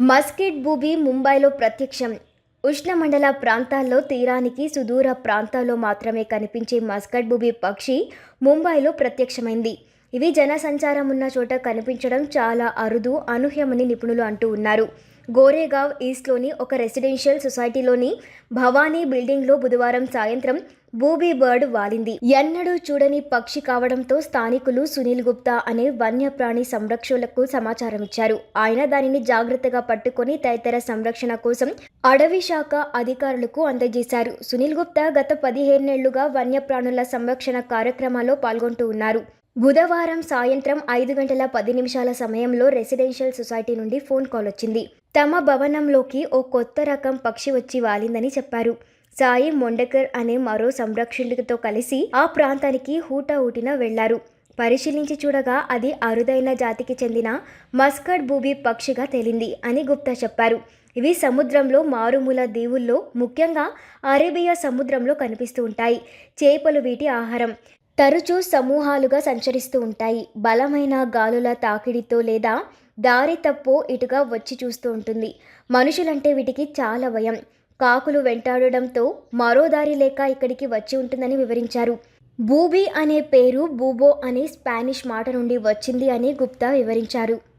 Mascot booby ముంబైలో ప్రత్యక్షం. ఉష్ణమండల ప్రాంతాల్లో తీరానికి సుదూర ప్రాంతాల్లో మాత్రమే కనిపించే మస్కట్ బూబీ పక్షి ముంబైలో ప్రత్యక్షమైంది. ఇవి జనసంచారం ఉన్న చోట కనిపించడం చాలా అరుదు అనూహ్యమని నిపుణులు అంటూ ఉన్నారు. గోరేగావ్ ఈస్ట్లోని ఒక రెసిడెన్షియల్ సొసైటీలోని భవానీ బిల్డింగ్లో బుధవారం సాయంత్రం బూబీ బర్డ్ వాలింది. ఎన్నడూ చూడని పక్షి కావడంతో స్థానికులు సునీల్ గుప్తా అనే వన్యప్రాణి సంరక్షకులకు సమాచారం ఇచ్చారు. ఆయన దానిని జాగ్రత్తగా పట్టుకొని తదితర సంరక్షణ కోసం అడవి శాఖ అధికారులకు అందజేశారు. సునీల్ గుప్తా గత పదిహేనేళ్ళుగా వన్యప్రాణుల సంరక్షణ కార్యక్రమాల్లో పాల్గొంటూ ఉన్నారు. బుధవారం సాయంత్రం ఐదు గంటల పది నిమిషాల సమయంలో రెసిడెన్షియల్ సొసైటీ నుండి ఫోన్ కాల్ వచ్చింది. తమ భవనంలోకి ఓ కొత్త రకం పక్షి వచ్చి వాలిందని చెప్పారు. సాయి మొండకర్ అనే మరో సంరక్షకుడితో కలిసి ఆ ప్రాంతానికి హూటాహూటిన వెళ్ళారు. పరిశీలించి చూడగా అది అరుదైన జాతికి చెందిన మస్కట్ బూబీ పక్షిగా తేలింది అని గుప్తా చెప్పారు. ఇవి సముద్రంలో మారుమూల దీవుల్లో ముఖ్యంగా అరేబియా సముద్రంలో కనిపిస్తూ ఉంటాయి. చేపలు వీటి ఆహారం. తరచూ సమూహాలుగా సంచరిస్తూ ఉంటాయి. బలమైన గాలుల తాకిడితో లేదా దారి తప్పో ఇటుగా వచ్చి చూస్తూ ఉంటుంది. మనుషులంటే వీటికి చాలా భయం. కాకులు వెంటాడడంతో మరో దారి లేక ఇక్కడికి వచ్చి ఉంటుందని వివరించారు. బూబీ అనే పేరు బూబో అనే స్పానిష్ మాట నుండి వచ్చింది అని గుప్తా వివరించారు.